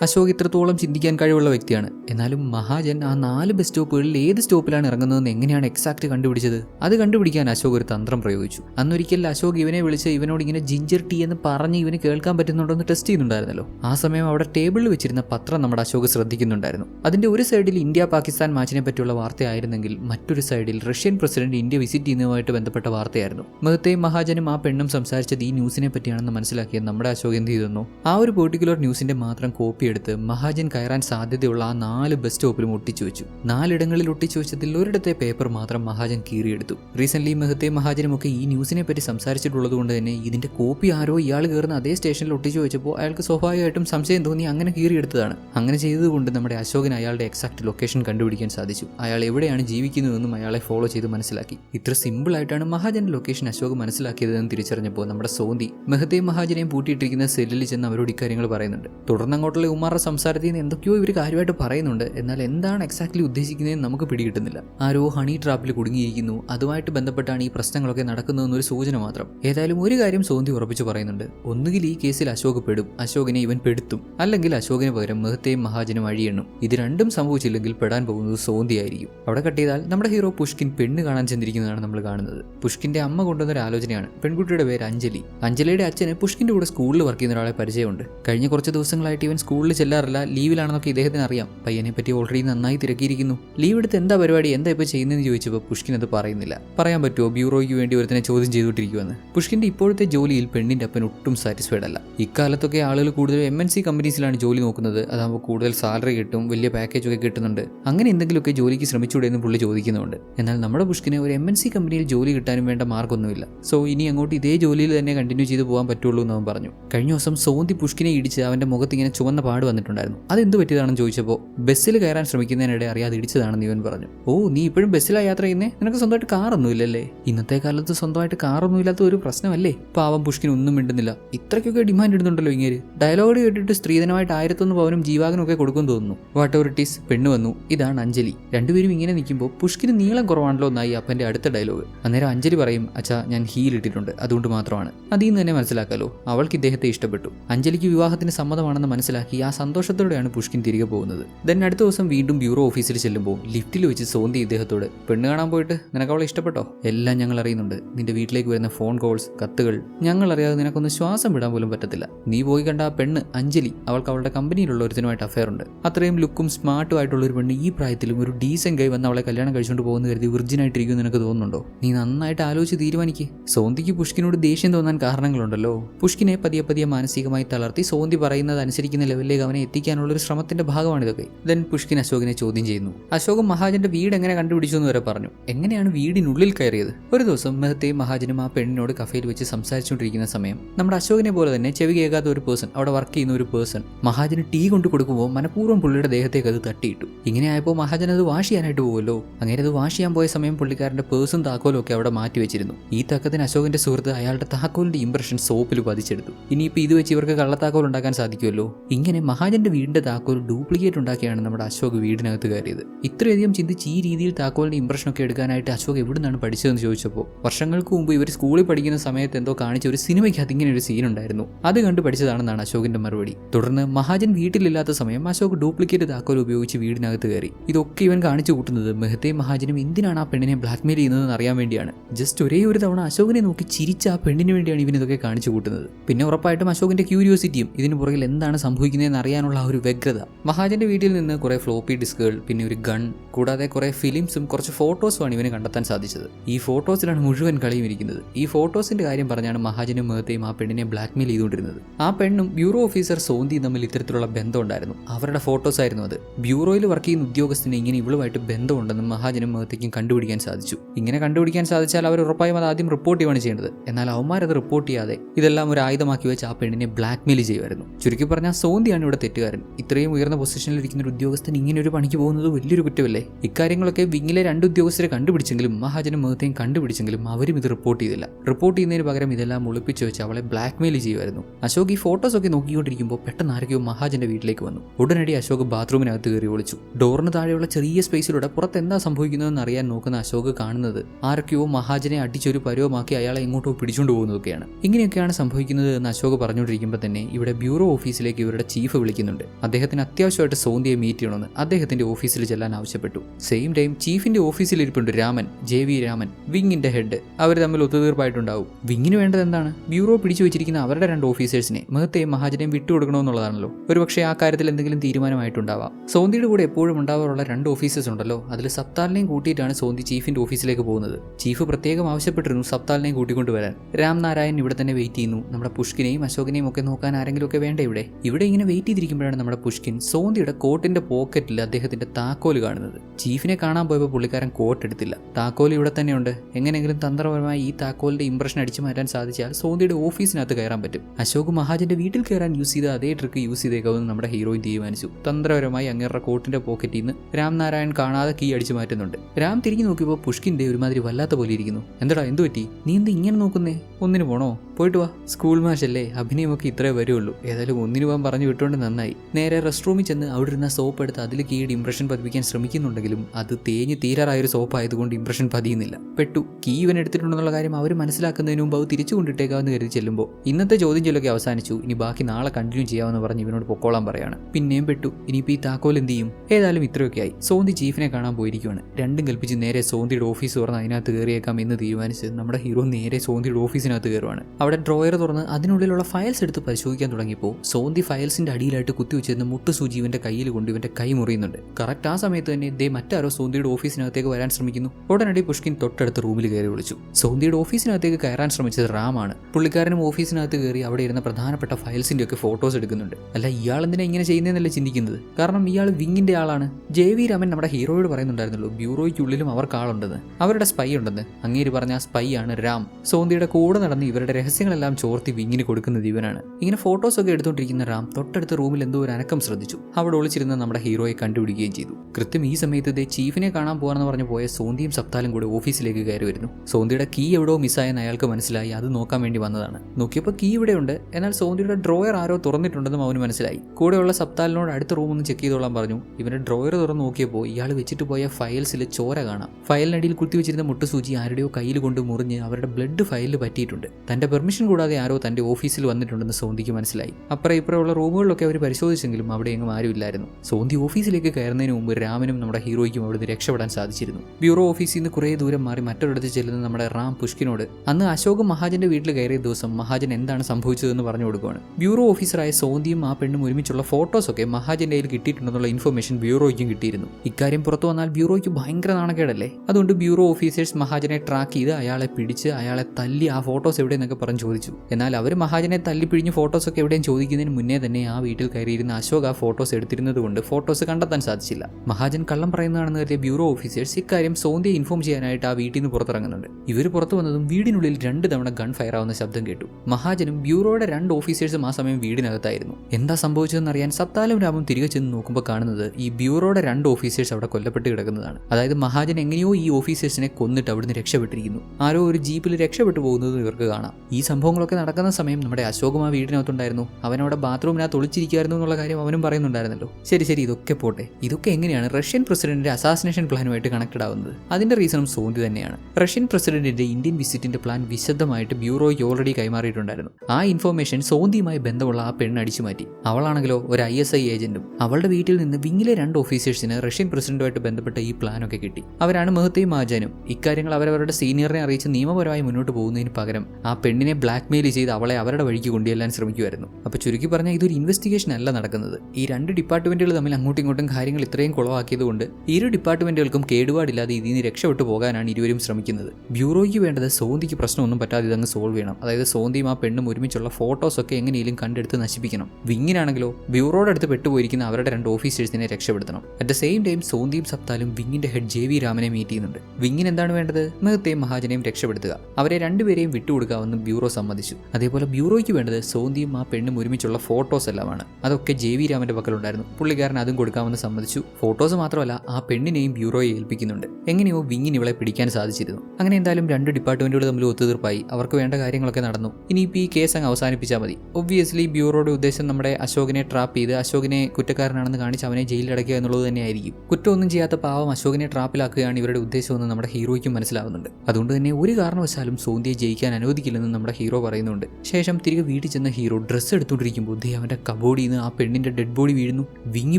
അശോക് ഇത്രത്തോളം ചിന്തിക്കാൻ കഴിവുള്ള വ്യക്തിയാണ്. എന്നാലും മഹാജൻ ആ നാല് ബസ് സ്റ്റോപ്പുകളിൽ ഏത് സ്റ്റോപ്പിലാണ് ഇറങ്ങുന്നതെന്ന് എങ്ങനെയാണ് എക്സാക്ട് കണ്ടുപിടിച്ചത്? അത് കണ്ടുപിടിക്കാൻ അശോക് ഒരു തന്ത്രം പ്രയോഗിച്ചു. അന്നൊരിക്കൽ അശോക് ഇവനെ വിളിച്ച് ഇവനോട് ഇങ്ങനെ ജിഞ്ചർ ടീ എന്ന് പറഞ്ഞ് ഇവന് കേൾക്കാൻ പറ്റുന്നുണ്ടോ എന്ന് ടെസ്റ്റ് ചെയ്യുന്നുണ്ടായിരുന്നല്ലോ. ആ സമയം അവിടെ ടേബിളിൽ വെച്ചിരുന്ന പത്രം നമ്മുടെ അശോക് ശ്രദ്ധിക്കുന്നുണ്ടായിരുന്നു. അതിന്റെ ഒരു സൈഡിൽ ഇന്ത്യ പാകിസ്ഥാൻ മാച്ചിനെ പറ്റിയുള്ള വാർത്തയായിരുന്നെങ്കിൽ മറ്റൊരു സൈഡിൽ റഷ്യൻ പ്രസിഡന്റ് ഇന്ത്യ വിസിറ്റ് ചെയ്യുന്നതുമായിട്ട് ബന്ധപ്പെട്ട വാർത്തയായിരുന്നു. മഹത്തെയും മഹാജനും ആ പെണ്ണും സംസാരിച്ചത് ഈ ന്യൂസിനെ പറ്റിയാണെന്ന് മനസ്സിലാക്കിയ നമ്മുടെ അശോക് എന്ത് ചെയ്തെന്നോ? ആ ഒരു പെർട്ടിക്കുലർ ന്യൂസിന്റെ മാത്രം കോപ്പി എടുത്ത് മഹാജൻ കയറാൻ സാധ്യതയുള്ള ആ നാല് ബസ് സ്റ്റോപ്പിലും ഒട്ടിച്ചു വെച്ചു. നാലിടങ്ങളിൽ ഒട്ടിച്ചു വെച്ചതിൽ ഒരിടത്തെ പേപ്പർ മാത്രം മഹാജൻ കീറിയെടുത്തു. റീസെന്റ് മെഹത്തെ മഹാജനും ഒക്കെ ഈ ന്യൂസിനെ പറ്റി സംസാരിച്ചിട്ടുള്ളത് കൊണ്ട് തന്നെ ഇതിന്റെ കോപ്പി ആരോ ഇയാൾ കയറുന്ന അതേ സ്റ്റേഷനിൽ ഒട്ടിച്ചു വെച്ചപ്പോൾ അയാൾക്ക് സ്വാഭാവികമായിട്ടും സംശയം തോന്നി അങ്ങനെ കീറിയെടുത്തതാണ്. അങ്ങനെ ചെയ്തതുകൊണ്ട് നമ്മുടെ അശോകൻ അയാളുടെ എക്സാക്ട് ലൊക്കേഷൻ കണ്ടുപിടിക്കാൻ സാധിച്ചു. അയാൾ എവിടെയാണ് ജീവിക്കുന്നതെന്നും അയാളെ ഫോളോ ചെയ്ത് മനസ്സിലാക്കി. ഇത്ര സിമ്പിൾ ആയിട്ടാണ് മഹാജന്റെ ലൊക്കേഷൻ അശോക് മനസ്സിലാക്കിയതെന്ന് തിരിച്ചറിഞ്ഞപ്പോൾ നമ്മുടെ സോന്തി മെഹത്തെ മഹാജനെയും പൂട്ടിയിട്ടിരിക്കുന്ന സെല്ലിൽ ചെന്ന് അവരോട് ഇക്കാര്യങ്ങൾ പറയുന്നുണ്ട്. തുടർന്ന് അങ്ങോട്ടുള്ള ഉമാറുടെ സംസാരത്തിൽ നിന്ന് എന്തൊക്കെയോ ഇവർ കാര്യമായിട്ട് പറയുന്നുണ്ട്. എന്നാൽ എന്താണ് എക്സാക്ട്ലി ഉദ്ദേശിക്കുന്നതെന്ന് നമുക്ക് പിടികിട്ടുന്നില്ല. ആരോ ഹണി ട്രാപ്പിൽ കുടുങ്ങിയിരിക്കുന്നു. അതുമായിട്ട് ബന്ധപ്പെട്ടാണ് ഈ പ്രശ്നങ്ങളൊക്കെ നടക്കുന്നതെന്നൊരു സൂചന മാത്രം. ഏതായാലും ഒരു കാര്യം സോന്തി ഉറപ്പിച്ചു പറയുന്നുണ്ട്. ഒന്നുകിൽ ഈ കേസിൽ അശോക് പെടും. അശോകിനെ ഇവൻ പെടുത്തും. അല്ലെങ്കിൽ അശോകിന് പകരം മെഹത്തെയും മഹാജനും അഴിയെണ്ണും. ഇത് രണ്ടും സംഭവിച്ചില്ലെങ്കിൽ പെടാൻ പോകുന്നത് സോന്തിയായിരിക്കും. അവിടെ കട്ട് ചെയ്താൽ നമ്മുടെ ഹീറോ പുഷ്കിൻ പെണ്ണ് കാണാൻ ചെന്നിരിക്കുന്നതാണ് നമ്മൾ കാണുന്നത്. പുഷ്കിന്റെ അമ്മ കൊണ്ടുവന്ന ഒരു ആലോചനയാണ്. പെൺകുട്ടിയുടെ പേര് അഞ്ജലി. അഞ്ജലിയുടെ അച്ഛന് പുഷ്കിന്റെ കൂടെ സ്കൂളിൽ വർക്ക് ചെയ്യുന്ന ഒരാളെ പരിചയമുണ്ട്. കഴിഞ്ഞ കുറച്ച് ദിവസങ്ങളായിട്ട് ഇവൻ സ്കൂളിൽ ചെല്ലാറില്ല. ലീവിലാണെന്നൊക്കെ ഇദ്ദേഹത്തിന് അറിയാം. പയ്യനെ പറ്റി ഓൾറെഡി നന്നായി തിരക്കിയിരിക്കുന്നു. ലീവ് എടുത്ത് എന്താ പരിപാടി? എന്താ ഇപ്പോൾ ചെയ്യുന്നതെന്ന് ചോദിച്ചപ്പോൾ പുഷ്കിൻ അത് പറയുന്നില്ല. പറയാൻ പറ്റുമോ ബ്യൂറോയ്ക്ക് വേണ്ടി ഒരുത്തനെ ചോദ്യം ചെയ്തുകൊണ്ടിരിക്കുമെന്ന് പുഷ്കിന്റെ ഇപ്പോഴത്തെ ജോലിയിൽ പെണ്ണിന്റെ അപ്പൻ ഒട്ടും സാറ്റിസ്ഫൈഡ് അല്ല. ഇക്കാലത്തൊക്കെ ആളുകൾ കൂടുതൽ എം എൻ സി കമ്പനീസിലാണ് ജോലി നോക്കുന്നത്. അതാകുമ്പോൾ കൂടുതൽ സാലറി കിട്ടും വലിയ പാക്കേജ് ഒക്കെ കിട്ടുന്നുണ്ട്. അങ്ങനെ എന്തെങ്കിലുമൊക്കെ ജോലിക്ക് ശ്രമിച്ചൂടെ എന്ന് പുള്ളി ചോദിക്കുന്നുണ്ട്. എന്നാൽ നമ്മുടെ പുഷ്കിന് ഒരു എം എൻ സി കമ്പനിയിൽ ജോലി കിട്ടാനും വേണ്ട മാർഗമൊന്നുമില്ല സോ ഇനി അങ്ങോട്ട് ഇതേ ജോലിയിൽ തന്നെ കണ്ടിന്യൂ ചെയ്ത് പോകാൻ പറ്റുള്ളൂ എന്ന് അവൻ പറഞ്ഞു. കഴിഞ്ഞ ദിവസം സോന്തി പുഷ്കിനെ ഇടിച്ച് അവന്റെ മുഖത്ത് ഇങ്ങനെ ചുവന്ന പാട് വന്നിട്ടുണ്ടായിരുന്നു. അത് എന്ത് പറ്റിയതാണെന്ന് ചോദിച്ചപ്പോൾ ബസ്സിൽ കയറാൻ ശ്രമിക്കുന്നതിനിടെ അറിയാതെ ഇടിച്ചതാണെന്ന് ഇവൻ പറഞ്ഞു. ഓ നീ ഇപ്പോഴും ബസ്സിലാണ് യാത്ര ചെയ്യുന്നേ? നിനക്ക് സ്വന്തമായിട്ട് കാറൊന്നും ഇല്ലല്ലേ? ഇന്നത്തെ കാലത്ത് സ്വന്തമായിട്ട് കാറൊന്നും ഇല്ലാത്ത ഒരു പ്രശ്നമല്ലേ? പാവം പുഷ്കിന് ഒന്നും മിണ്ടുന്നില്ല. ഇത്രയ്ക്കൊക്കെ ഡിമാൻഡ് ഇടുന്നുണ്ടല്ലോ ഇങ്ങനെ ഡയലോഗ് കേട്ടിട്ട് സ്ത്രീധനമായിട്ട് ആയിരത്തൊന്ന് പവനും ജീവാകനും ഒക്കെ കൊടുക്കും തോന്നുന്നു. വാട്ട് പെണ്ണ് വന്നു. ഇതാണ് അഞ്ജലി. രണ്ടുപേരും ഇങ്ങനെ നിൽക്കുമ്പോൾ പുഷ്കിന് നീളം കുറവാണല്ലോ എന്നായി അപ്പന്റെ അടുത്ത ഡയലോഗ്. അന്നേരം അഞ്ജലി പറയും അച്ഛാ ഞാൻ ഹീൽ ഇട്ടിട്ടുണ്ട്. അതുകൊണ്ട് മാത്രമാണ്. അതിൽ നിന്ന് തന്നെ മനസ്സിലാക്കാലോ. അവൾക്ക് ഇദ്ദേഹത്തെ ഇഷ്ടപ്പെട്ടു. അഞ്ജലിക്ക് വിവാഹത്തിന് സമ്മതമാണെന്ന് മനസ്സിലാക്കി ആ സന്തോഷത്തോടെയാണ് പുഷ്കിൻ തിരികെ പോകുന്നത്. ദെൻ അടുത്ത ദിവസം വീണ്ടും ബ്യൂറോ ഓഫീസിൽ ചെല്ലുമ്പോൾ ലിഫ്റ്റിൽ വെച്ച് സോന്തി ഇദ്ദേഹത്തോട് പെണ്ണ് കാണാൻ പോയിട്ട് നിനക്ക് അവളെ ഇഷ്ടപ്പെട്ടോ? എല്ലാം ഞങ്ങൾ അറിയുന്നുണ്ട്. നിന്റെ വീട്ടിലേക്ക് വരുന്ന ഫോൺ കോൾസ് കത്തുകൾ ഞങ്ങൾ അറിയാതെ നിനക്കൊന്ന് ശ്വാസം വിടാൻ പോലും പറ്റത്തില്ല. നീ പോയി കണ്ട ആ പെണ്ണ് അഞ്ജലി അവൾക്ക് അവളുടെ കമ്പനിയിലുള്ള ഒരുത്തനുമായിട്ട് അഫയർ ഉണ്ട്. അത്രയും ലുക്കും സ്മാർട്ടും ആയിട്ടുള്ള ഒരു പെണ്ണ് ഈ പ്രായത്തിലും ഒരു ഡീസൻ കൈ വന്ന് അവളെ കല്യാണം കഴിച്ചുകൊണ്ട് പോകുന്ന കരുതി വിർജിനായിട്ടിരിക്കും നിനക്ക് തോന്നുന്നുണ്ടോ? നീ നന്നായിട്ട് ആലോചിച്ച് തീരുമാനിക്ക്. സോന്തിക്ക് പുഷ്കിനോട് ദേഷ്യം തോന്നാൻ കാരണങ്ങളുണ്ടല്ലോ. പുഷ്കിനെ പതിയെ പതിയെ മാനസികമായി തളർത്തി സോന്തി പറയുന്നത് അനുസരിക്കുന്ന ലെവലിലേക്ക് അവനെ എത്തിക്കാനുള്ള ഒരു ശ്രമത്തിന്റെ ഭാഗമാണ് ഇതൊക്കെ. ദെൻ പുഷ്കിൻ അശോകിനെ ചോദ്യം ചെയ്യുന്നു. അശോകം മഹാജന്റെ വീട് എങ്ങനെ കണ്ടുപിടിച്ചു എന്ന് വരെ പറഞ്ഞു. എങ്ങനെയാണ് വീടിനുള്ളിൽ കയറിയത്? ഒരു ദിവസം മെഹത്തെയും മഹാജനും ആ പെണ്ണിനോട് കഫയിൽ വെച്ച് സംസാരിച്ചുകൊണ്ടിരിക്കുന്ന സമയം. നമ്മുടെ അശോകിനെ പോലെ തന്നെ ചെവി കേൾക്കാത്ത ഒരു പേഴ്സൺ അവിടെ വർക്ക് ചെയ്യുന്ന ഒരു പേഴ്സൺ മഹാജന് ടീ കൊണ്ട് കൊടുക്കുമ്പോൾ മനഃപൂർവം പുള്ളിയുടെ ദേഹത്തേക്ക് അത് തട്ടിയിട്ടു. ഇങ്ങനെ ആയപ്പോൾ മഹാജൻ അത് വാഷ് ചെയ്യാനായിട്ട് പോകുമല്ലോ അങ്ങനെ അത് വാഷ് ചെയ്യാൻ പോയ സമയം പുള്ളിക്കാരന്റെ പേഴ്സും താക്കോലും ഒക്കെ അവിടെ മാറ്റി വെച്ചിരുന്നു. ഈ തക്കത്തിന് അശോകന്റെ സുഹൃത്ത് അയാളുടെ താക്കോലിന്റെ ഇംപ്രഷൻ സോപ്പിൽ പതിച്ചെടുത്തു. ഇനിയിപ്പോൾ ഇത് വെച്ച് ഇവർക്ക് കള്ളത്താക്കോൽ ഉണ്ടാക്കാൻ സാധിക്കുമല്ലോ ഇങ്ങനെ മഹാജന്റെ വീടിന്റെ താക്കോൽ ഡ്യൂപ്ലിക്കേറ്റ് ഉണ്ടാക്കിയാണ് നമ്മുടെ അശോക് വീടിനകത്ത് കയറിയത്. ഇത്രയധികം ചിന്തിച്ച് ഈ രീതിയിൽ താക്കോലിന്റെ ഇംപ്രഷൻ ഒക്കെ എടുക്കാനായിട്ട് അശോക് എവിടെ നിന്നാണ് പഠിച്ചതെന്ന് ചോദിച്ചപ്പോൾ വർഷങ്ങൾക്ക് മുമ്പ് ഇവർ സ്കൂളിൽ പഠിക്കുന്ന സമയത്ത് എന്തോ കാണിച്ച ഒരു സിനിമയ്ക്കകത്ത് ഇങ്ങനെ ഒരു സീൻ ഉണ്ടായിരുന്നു. അത് കണ്ട് പഠിച്ചതാണെന്നാണ് അശോകിന്റെ മറുപടി. തുടർന്ന് മഹാജൻ വീട്ടിലില്ലാത്ത സമയം അശോക് ഡ്യൂപ്ലിക്കേറ്റ് താക്കോൽ ഉപയോഗിച്ച് വീടിനകത്ത് കയറി. ഇതൊക്കെ ഇവൻ കാണിച്ചു കൂട്ടുന്നത് മെഹത്തെ മഹാജനും എന്തിനാണ് ആ പെണ്ണിനെ ബ്ലാക്ക്മെയിൽ ചെയ്യുന്നതെന്ന് അറിയാൻ വേണ്ടിയാണ്. ജസ്റ്റ് ഒരേ ഒരു തവണ അശോകിനെ നോക്കി ചിരിച്ച ആ പെണ്ണിന് വേണ്ടിയാണ് ഇവൻ ഇതൊക്കെ കാണിച്ചു കൂട്ടുന്നത്. പിന്നെ ഉറപ്പായിട്ടും അശോകിന്റെ ക്യൂരിയോസിറ്റിയും ഇതിന് പുറകിൽ എന്താണ് സംഭവിക്കുന്നതെന്ന് അറിയാനുള്ള ആ ഒരു വ്യഗ്രത. മഹാജന്റെ വീട്ടിൽ നിന്ന് കുറെ ഫ്ലോപ്പി ഡിസ്കുകൾ പിന്നെ ഒരു ഗൺ കൂടാതെ കുറെ ഫിലിംസും കുറച്ച് ഫോട്ടോസുമാണ് ഇവന് കണ്ടെത്താൻ സാധിച്ചത്. ഈ ഫോട്ടോസിലാണ് മുഴുവൻ കളിയും ഇരിക്കുന്നത്. ഈ ഫോട്ടോസിന്റെ കാര്യം പറഞ്ഞാണ് മഹാജനും മേത്തയും ആ പെണ്ണിനെ ബ്ലാക്ക്മെയിൽ ചെയ്തുകൊണ്ടിരുന്നത്. ആ പെണ്ണും ബ്യൂറോ ഓഫീസർ സോന്തിയും തമ്മിൽ ഇത്തരത്തിലുള്ള ബന്ധം ഉണ്ടായിരുന്നു അവരുടെ ഫോട്ടോസ് ആയിരുന്നു അത്. ബ്യൂറോയിൽ വർക്ക് ചെയ്യുന്ന ഉദ്യോഗസ്ഥന് ഇങ്ങനെ ഇവളുമായിട്ട് ബന്ധമുണ്ടെന്ന് മഹാജനും മേത്തയ്ക്കും കണ്ടുപിടിക്കാൻ സാധിച്ചു. ഇങ്ങനെ കണ്ടുപിടിക്കാൻ സാധിച്ചാൽ അവർ ഉറപ്പായും അത് ആദ്യം റിപ്പോർട്ട് ചെയ്യുകയാണ് ചെയ്യേണ്ടത്. എന്നാൽ അവന്മാരത് റിപ്പോർട്ട് ചെയ്യാതെ ഇതെല്ലാം ഒരു ആയുധമാക്കി വെച്ച് ആ പെണ്ണിനെ ബ്ലാക്ക്മെയിൽ ചെയ്യുമായിരുന്നു ചുരുക്കി പറഞ്ഞാൽ സോന്തിയാണ് ഇവിടെ തെറ്റുകാരൻ. ഇത്രയും ഉയർന്ന പൊസിഷനിൽ ഇരിക്കുന്ന ഒരു ഉദ്യോഗസ്ഥൻ ഇങ്ങനെ ഒരു പണിക്ക് പോകുന്നത് വലിയൊരു കുറ്റമല്ലേ? ഇക്കാര്യങ്ങളൊക്കെ വിങ്ങിലെ രണ്ട് ഉദ്യോഗസ്ഥരെ കണ്ടുപിടിച്ചെങ്കിലും മഹാജനും മേഹത്തെയും കണ്ടുപിടിച്ചെങ്കിലും അവരും ഇത് റിപ്പോർട്ട് ചെയ്തില്ല. റിപ്പോർട്ട് ചെയ്യുന്നതിന് പകരം ഇതെല്ലാം ഒളിപ്പിച്ച് വെച്ച് അവളെ ബ്ലാക്ക്മെയിൽ ചെയ്യുമായിരുന്നു. അശോക് ഈ ഫോട്ടോസ് ഒക്കെ നോക്കിക്കൊണ്ടിരിക്കുമ്പോൾ പെട്ടെന്ന് ആരൊക്കെയോ മഹാജന്റെ വീട്ടിലേക്ക് വന്നു. ഉടനടി അശോക് ബാത്റൂമിനകത്ത് കയറി ഒളിച്ചു. ഡോറിന് താഴെയുള്ള ചെറിയ സ്പേസിലൂടെ പുറത്ത് എന്താ സംഭവിക്കുന്നതെന്ന് അറിയാൻ നോക്കുന്ന അശോക് കാണുന്നത് ആരൊക്കെയോ മഹാജനെ അടിച്ചൊരു പരുവമാക്കി അയാളെ എങ്ങോട്ടോ പിടിച്ചുകൊണ്ട് പോകുന്നതൊക്കെയാണ്. ഇങ്ങനെയൊക്കെയാണ് സംഭവിക്കുന്നത് എന്ന് അശോക് പറഞ്ഞുകൊണ്ടിരിക്കുമ്പോൾ തന്നെ ഇവിടെ ബ്യൂറോ ഓഫീസിലേക്ക് ഇവരുടെ ചീഫ് ചീഫ് വിളിക്കുന്നുണ്ട്. അദ്ദേഹത്തിന് അത്യാവശ്യമായിട്ട് സോന്തിയെ മീറ്റ് ചെയ്യണമെന്ന് അദ്ദേഹത്തിന്റെ ഓഫീസിൽ ചെല്ലാൻ ആവശ്യപ്പെട്ടു. സെയിം ടൈം ചീഫിന്റെ ഓഫീസിൽ ഇരിപ്പുണ്ട് രാമൻ ജെ വി രാമൻ വിങ്ങിന്റെ ഹെഡ് അവർ തമ്മിൽ ഒത്തുതീർപ്പായിട്ടുണ്ടാവും. വിങ്ങിന് വേണ്ടത് എന്താണ്? ബ്യൂറോ പിടിച്ചു വെച്ചിരിക്കുന്ന അവരുടെ രണ്ട് ഓഫീസേഴ്സിനെ മഹത്തെയും മഹാജനെയും വിട്ടുകൊടുക്കണമെന്നുള്ളതാണല്ലോ ഒരുപക്ഷെ ആ കാര്യത്തിൽ എന്തെങ്കിലും തീരുമാനമായിട്ടുണ്ടാവാം. സോന്തിയുടെ കൂടെ എപ്പോഴും ഉണ്ടാവാറുള്ള രണ്ട് ഓഫീസേഴ്സ് ഉണ്ടല്ലോ. അതിൽ സപ്താലിനെയും കൂട്ടിയിട്ടാണ് സോന്തി ചീഫിന്റെ ഓഫീസിലേക്ക് പോകുന്നത്. ചീഫ് പ്രത്യേകം ആവശ്യപ്പെട്ടിരുന്നു സപ്താലിനെയും കൂട്ടിക്കൊണ്ടുവരാൻ രാം നാരായൺ ഇവിടെ തന്നെ വെയിറ്റ് ചെയ്യുന്നു. നമ്മുടെ പുഷ്കിനെയും അശോകിനെയും ഒക്കെ നോക്കാൻ ആരെങ്കിലും ഒക്കെ വേണ്ട ഇവിടെ? ഇവിടെ ഇങ്ങനെ വെയിറ്റ് ചെയ്തിരിക്കുമ്പോഴാണ് നമ്മുടെ പുഷ്കിൻ സോന്തിയുടെ കോട്ടിന്റെ പോക്കറ്റിൽ അദ്ദേഹത്തിന്റെ താക്കോൽ കാണുന്നത്. ചീഫിനെ കാണാൻ പോയപ്പോൾ പുള്ളിക്കാരൻ കോട്ട് എടുത്തില്ല. താക്കോൽ ഇവിടെ തന്നെയുണ്ട്. എങ്ങനെയെങ്കിലും തന്ത്രപരമായി ഈ താക്കോലിന്റെ ഇംപ്രഷൻ അടിച്ചു മാറ്റാൻ സാധിച്ചാൽ സോന്തിയുടെ ഓഫീസിനകത്ത് കയറാൻ പറ്റും. അശോക് മഹാജന്റെ വീട്ടിൽ കയറാൻ യൂസ് ചെയ്ത അതേ ട്രിക്ക് യൂസ് ചെയ്തേക്കാവുന്ന നമ്മുടെ ഹീറോയിൻ തീരുമാനിച്ചു. തന്ത്രപരമായി അങ്ങേരുടെ കോട്ടിന്റെ പോക്കറ്റിൽ നിന്ന് രാം നാരായൺ കാണാതെ കീ അടിച്ചു മാറ്റുന്നുണ്ട്. രാം തിരിഞ്ഞു നോക്കിയപ്പോൾ പുഷ്കിന്റെ ഒരുമാതിരി വല്ലാത്ത പോലെ ഇരിക്കുന്നു. എന്താടാ എന്തു പറ്റി? നീ എന്ത് ഇങ്ങനെ നോക്കുന്നേ? ഒന്നിന് പോണോ? പോയിട്ട് വാ. സ്കൂൾ മാഷല്ലേ അഭിനയമൊക്കെ ഇത്രേ വരുള്ളൂ. ഏതായാലും ഒന്നിനു പോകാൻ പറഞ്ഞു വിട്ടുകൊണ്ട് നന്നായി. നേരെ റെസ്റ്റ് റൂമിൽ ചെന്ന് അവിടെ ഇരുന്ന സോപ്പ് എടുത്ത് അതിൽ കീയുടെ ഇംപ്രഷൻ പതിപ്പിക്കാൻ ശ്രമിക്കുന്നുണ്ടെങ്കിലും അത് തേഞ്ഞ് തീരാറായൊരു സോപ്പ് ആയതുകൊണ്ട് ഇംപ്രഷൻ പതിയുന്നില്ല. പെട്ടു. കീ ഇവൻ എടുത്തിട്ടുണ്ടെന്നുള്ള കാര്യം അവർ മനസ്സിലാക്കുന്നതിന് മുമ്പ് അത് തിരിച്ചു കൊണ്ടിട്ടേക്കാവുന്ന കരുതി ചെല്ലുമ്പോൾ ഇന്നത്തെ ചോദ്യം ചൊല്ലൊക്കെ അവസാനിച്ചു. ഇനി ബാക്കി നാളെ കണ്ടിന്യൂ ചെയ്യാമെന്ന് പറഞ്ഞ് ഇവനോട് പൊക്കോളാൻ പറയാണ്. പിന്നെയും പെട്ടു. ഇനിയിപ്പോൾ ഈ താക്കോൽ എന്ത് ചെയ്യും? ഏതായാലും ഇത്രയൊക്കെ ആയി. സോന്തി ചീഫിനെ കാണാൻ പോയിരിക്കുകയാണ് രണ്ടും കൽപ്പിച്ച് നേരെ സോന്തിയുടെ ഓഫീസ് തുറന്ന് അതിനകത്ത് കയറിയേക്കാം എന്ന് തീരുമാനിച്ച് നമ്മുടെ ഹീറോ നേരെ സോന്തിയുടെ ഓഫീസിനകത്ത് കയറുവാണ്. അവിടെ ഡ്രോയർ തുറന്ന് അതിനുള്ളിലുള്ള ഫയൽസ് എടുത്ത് പരിശോധിക്കാൻ തുടങ്ങിയപ്പോൾ സോന്തി ഫയൽസിന്റെ അടിയിലായിട്ട് കുത്തിവെച്ചിരുന്ന മുട്ടുസൂചി ഇവന്റെ കയ്യിൽ കൊണ്ട് ഇവന്റെ കൈ മുറിയുന്നുണ്ട്. കറക്റ്റ് ആ സമയത്ത് തന്നെ ദേ മറ്റാരോ സോന്തിയുടെ ഓഫീസിനകത്തേക്ക് വരാൻ ശ്രമിക്കുന്നു. ഉടനടി പുഷ്കിൻ തൊട്ടടുത്ത റൂമിൽ കയറി വിളിച്ചു. സോന്തിയുടെ ഓഫീസിനകത്തേക്ക് കയറാൻ ശ്രമിച്ചത് റാമാണ് പുള്ളിക്കാരനും ഓഫീസിനകത്ത് കയറി അവിടെ ഇരുന്ന പ്രധാനപ്പെട്ട ഫയൽസിന്റെ ഒക്കെ ഫോട്ടോസ് എടുക്കുന്നുണ്ട്. അല്ല ഇയാൾ എന്തിനാ ഇങ്ങനെ ചെയ്യുന്നതെന്നല്ല ചിന്തിക്കുന്നത്? കാരണം ഇയാൾ വിങ്ങിന്റെ ആളാണ്. ജെ വി രാമൻ നമ്മുടെ ഹീറോയോട് പറയുന്നുണ്ടായിരുന്നല്ലോ ബ്യൂറോയ്ക്കുള്ളിലും അവർക്ക് ആളുണ്ടെന്ന്. അവരുടെ സ്പൈ ഉണ്ടെന്ന്. അങ്ങേര് പറഞ്ഞ ആ സ്പൈ ആണ് രാം സോന്തിയുടെ കൂടെ നടന്ന് ഇവരുടെ രഹസ്യങ്ങളെല്ലാം ചോർത്തി വിങ്ങിന് കൊടുക്കുന്നത് ഇവനാണ്. ഇങ്ങനെ ഫോട്ടോസ് ഒക്കെ എടുത്തുകൊണ്ടിരിക്കുന്ന റാം തൊട്ടടുത്ത റൂമിൽ എന്തോ ഒരു അനക്കം ശ്രദ്ധിച്ചു. അവിടെ ഒളിച്ചിരുന്ന നമ്മുടെ ഹീറോയെ കണ്ടുപിടിക്കുകയും ചെയ്തു. കൃത്യം ഈ സമയത്ത് ദേ ചീഫിനെ കാണാൻ പോകാന്ന് പറഞ്ഞു പോയ സോന്തിയും സപ്താലും കൂടെ ഓഫീസിലേക്ക് കയറി വരുന്നു. സോന്തിയുടെ കീ എവിടെയോ മിസ്സായെന്ന് അയാൾക്ക് മനസ്സിലായി. അത് നോക്കാൻ വേണ്ടി വന്നതാണ്. നോക്കിയപ്പോൾ കീ ഇവിടെയുണ്ട് എന്നാൽ സോന്തിയുടെ ഡ്രോയർ ആരോ തുറന്നിട്ടുണ്ടെന്നും അവന് മനസ്സിലായി. കൂടെയുള്ള സപ്താലിനോട് അടുത്ത റൂം ഒന്ന് ചെക്ക് ചെയ്തോളാൻ പറഞ്ഞു. ഇവന്റെ ഡ്രോയർ തുറന്ന് നോക്കിയപ്പോൾ ഇയാൾ വെച്ചിട്ട് പോയ ഫയൽസിൽ ചോര കാണാം. ഫയലിനടിയിൽ കുത്തിവെച്ചിരുന്ന മുട്ടുസൂചി ആരുടെയോ കയ്യിൽ കൊണ്ട് മുറിഞ്ഞ് അവരുടെ ബ്ലഡ് ഫയലിൽ പറ്റിയിട്ടുണ്ട്. തന്റെ പെർമിഷൻ കൂടാതെ ആരോ തന്റെ ഓഫീസിൽ വന്നിട്ടുണ്ടെന്ന് സോന്തിക്ക് മനസ്സിലായി. അപ്പുറം ഇപ്പുറമുള്ള റൂമുകളിലൊക്കെ അവർ പരിശോധിച്ചെങ്കിലും അവിടെ എങ്ങും ആരുമില്ലായിരുന്നു സോന്തി ഓഫീസിലേക്ക് കയറുന്നതിന് മുമ്പ് രാമനും നമ്മുടെ ഹീറോയ്ക്കും അവിടുന്ന് രക്ഷപ്പെടാൻ സാധിച്ചിരുന്നു. ബ്യൂറോ ഓഫീസിൽ നിന്ന് കുറേ ദൂരം മാറി മറ്റൊരിടത്ത് ചെല്ലുന്ന നമ്മുടെ റാം പുഷ്കിനോട് അന്ന് അശോക് മഹാജന്റെ വീട്ടിൽ കയറിയ ദിവസം മഹാജൻ എന്താണ് സംഭവിച്ചതെന്ന് പറഞ്ഞു കൊടുക്കുകയാണ് ബ്യൂറോ ഓഫീസറായ സോന്തിയും ആ പെണ്ണും ഒരുമിച്ചുള്ള ഫോട്ടോസൊക്കെ മഹാജന്റെ കയ്യിൽ കിട്ടിയിട്ടുണ്ടെന്നുള്ള ഇൻഫർമേഷൻ ബ്യൂറോയ്ക്കും കിട്ടിയിരുന്നു. ഇക്കാര്യം പുറത്തു വന്നാൽ ബ്യൂറോയ്ക്ക് ഭയങ്കര നാണക്കേടല്ലേ? അതുകൊണ്ട് ബ്യൂറോ ഓഫീസേഴ്സ് മഹാജനെ ട്രാക്ക് ചെയ്ത് അയാളെ പിടിച്ച് അയാളെ തല്ലി ആ ഫോട്ടോസ് എവിടെയെന്നൊക്കെ പറഞ്ഞ് ചോദിച്ചു. എന്നാൽ അവർ മഹാജനെ തല്ലിപ്പിഴിഞ്ഞ് ഫോട്ടോസൊക്കെ എവിടെയും ചോദിക്കുന്നതിന് മുന്നേ തന്നെ ആ വീട്ടിൽ കയറിയിരുന്ന അശോക് ഫോട്ടോസ് എടുത്തിരുന്നത് കൊണ്ട് ഫോട്ടോസ് കണ്ടെത്താൻ സാധിച്ചില്ല. മഹാജൻ കള്ളം പറയുന്നതാണെന്ന് കരുതിയ ബ്യൂറോ ഓഫീസേഴ്സ് ഇക്കാര്യം സോന്തിയെ ഇൻഫോം ചെയ്യാനായിട്ട് ആ വീട്ടിൽ നിന്ന് പുറത്തിറങ്ങുന്നുണ്ട്. ഇവർ പുറത്തു വന്നതും വീടിനുള്ളിൽ രണ്ട് തവണ ഗൺ ഫയർ ആവുന്ന ശബ്ദം കേട്ടു. മഹാജനും ബ്യൂറോയുടെ രണ്ട് ഓഫീസേഴ്സും ആ സമയം വീടിനകത്തായിരുന്നു. എന്താ സംഭവിച്ചതെന്ന് അറിയാൻ സത്താലും രാമും തിരികെ ചെന്ന് നോക്കുമ്പോൾ കാണുന്നത് ഈ ബ്യൂറോയുടെ രണ്ട് ഓഫീസേഴ്സ് അവിടെ കൊല്ലപ്പെട്ട് കിടക്കുന്നതാണ്. അതായത് മഹാജൻ എങ്ങനെയോ ഈ ഓഫീസേഴ്സിനെ കൊന്നിട്ട് അവിടുന്ന് രക്ഷപ്പെട്ടിരിക്കുന്നു. ആരോ ഒരു ജീപ്പിൽ രക്ഷപ്പെട്ടു പോകുന്നത് ഇവർക്ക് കാണാം. ഈ സംഭവങ്ങളൊക്കെ നടക്കുന്ന സമയം നമ്മുടെ അശോകം ആ വീടിനകത്തുണ്ടായിരുന്നു. അവൻ അവിടെ ബാത്റൂമിനകത്ത് ഒളിച്ചിരിക്കുമായിരുന്നു എന്നുള്ള കാര്യം അവനും പറയുന്നുണ്ടായിരുന്നല്ലോ. ശരി ശരി ഇതൊക്കെ പോട്ടെ. ഇതൊക്കെ എങ്ങനെയാണ് റഷ്യൻ പ്രസിഡന്റിന്റെ അസാസിനേഷൻ പ്ലാനുമായിട്ട് കണക്റ്റഡ് ആവുന്നത്? അതിന്റെ റീസണും സോന്തി തന്നെയാണ്. റഷ്യൻ പ്രസിഡന്റിന്റെ ഇന്ത്യൻ വിസിറ്റിന്റെ പ്ലാൻ വിശദമായിട്ട് ബ്യൂറോയ്ക്ക് ഓൾറെഡി കൈമാറിയിട്ടുണ്ടായിരുന്നു. ആ ഇൻഫോർമേഷൻ സോന്തിയുമായി ബന്ധമുള്ള ആ പെണ്ണ് അടിച്ചു മാറ്റി. അവളാണെങ്കിലോ ഒരു ഐ എസ് ഐ ഏജന്റും അവളുടെ വീട്ടിൽ നിന്ന് വിങ്ങിലെ രണ്ട് ഓഫീസേഴ്സിന് റഷ്യൻ പ്രസിഡന്റുമായിട്ട് ബന്ധപ്പെട്ട ഈ പ്ലാനൊക്കെ കിട്ടി. അവരാണ് മെഹത്തയും മാജാനും ഇക്കാര്യങ്ങൾ അവരവരുടെ സീനിയറിനെ അറിയിച്ച് നിയമപരമായി മുന്നോട്ട് പോകുന്നതിന് പകരം ആ പെണ്ണിനെ ബ്ലാക്ക് മെയിൽ ചെയ്ത് അവളെ അവരുടെ വഴിക്ക് കൊണ്ടുചെല്ലാൻ ശ്രമിക്കുമായിരുന്നു അപ്പോൾ ചുരുക്കി പറഞ്ഞാൽ ഇതൊരു ഇൻവെസ്റ്റിഗേഷൻ അല്ല നടക്കുന്നത്. ഈ രണ്ട് ഡിപ്പാർട്ട്മെന്റുകൾ തമ്മിൽ അങ്ങോട്ടും ഇങ്ങോട്ടും കാര്യങ്ങൾ ഇത്രയും കുളവാക്കിയതുകൊണ്ട് ഇരു ഡിപ്പാർട്ട്മെന്റുകൾക്കും കേടുപാടില്ലാതെ ഇതിൽ നിന്ന് രക്ഷപ്പെട്ടു പോകാനാണ് ഇരുവരും ശ്രമിക്കുന്നത്. ബ്യൂറോയ്ക്ക് വേണ്ടത് സോന്തിക്ക് പ്രശ്നമൊന്നും പറ്റാതെ ഇതങ്ങ് സോൾവ് ചെയ്യണം. അതായത് സോന്തിയും ആ പെണ്ണും ഒരുമിച്ചുള്ള ഫോട്ടോസൊക്കെ എങ്ങനെയും കണ്ടെടുത്ത് നശിപ്പിക്കണം. വിങ്ങിനാണെങ്കിലോ ബ്യൂറോയുടെ അടുത്ത് പെട്ടുപോയിരിക്കുന്ന അവരുടെ രണ്ട് ഓഫീസേഴ്സിനെ രക്ഷപ്പെടുത്തണം. അറ്റ് ദ സെയിം ടൈം സോന്തിയും സപ്താലും വിങ്ങിന്റെ ഹെഡ് ജെ വി രാമനെ മീറ്റ് ചെയ്യുന്നുണ്ട്. വിങ്ങിന് എന്താണ് വേണ്ടത്? മെഹത്തെയും മഹാജനെയും രക്ഷപ്പെടുത്തുക. അവരെ രണ്ടുപേരെയും വിട്ടുകൊടുക്കാമെന്ന് ബ്യൂറോ സമ്മതിച്ചു. അതേപോലെ ബ്യൂറോയ്ക്ക് വേണ്ടത് സോന്തിയും ആ പെണ്ണും ഒരുമിച്ചുള്ള ഫോട്ടോസ് എല്ലാമാണ് അതൊക്കെ ജെ വി രാമന്റെ പക്കലുണ്ടായിരുന്നു. പുള്ളിക്കാരൻ അതും കൊടുക്കാമെന്ന് സമ്മതിച്ചു. ഫോട്ടോസ് മാത്രമല്ല ആ പെണ്ണിനെയും ബ്യൂറോയെ ഏൽപ്പിക്കുന്നുണ്ട്. എങ്ങനെയോ വിങ്ങിന് ഇവളെ പിടിക്കാൻ സാധിച്ചിരുന്നു. അങ്ങനെ എന്തായാലും രണ്ട് ഡിപ്പാർട്ട്മെന്റുകൾ തമ്മിൽ ഒത്തുതീർപ്പായി. അവർക്ക് വേണ്ട കാര്യങ്ങളൊക്കെ നടന്നു. ഇനിയിപ്പോൾ ഈ കേസ് അങ്ങ് അവസാനിപ്പിച്ചാൽ മതി. ഒബ്വിയസ്ലി ബ്യൂറോയുടെ ഉദ്ദേശം നമ്മുടെ അശോകിനെ ട്രാപ്പ് ചെയ്ത് അശോകിനെ കുറ്റക്കാരനാണെന്ന് കാണിച്ച് അവനെ ജയിലിലടക്കുക എന്നുള്ളത് തന്നെയായിരിക്കും. കുറ്റമൊന്നും ചെയ്യാത്ത പാവം അശോകിനെ ട്രാപ്പിലാക്കുകയാണ് ഇവരുടെ ഉദ്ദേശമെന്ന് നമ്മുടെ ഹീറോയ്ക്കും മനസ്സിലാവുന്നുണ്ട്. അതുകൊണ്ട് തന്നെ ഒരു കാരണവശാലും സോന്തിയെ ജയിക്കാൻ അനുവദിക്കില്ലെന്ന് നമ്മുടെ ഹീറോ പറയുന്നുണ്ട്. ശേഷം തിരികെ വീട്ടിൽ ചെന്ന ഹീറോ ഡ്രസ്സ് എടുത്തുകൊണ്ടിരിക്കുമ്പോൾ ദേ അവന്റെ കബോർഡിൽ നിന്ന് ആ പെണ്ണിന്റെ ഡെഡ് ബോഡി വീഴുന്നു. വിങ്ങി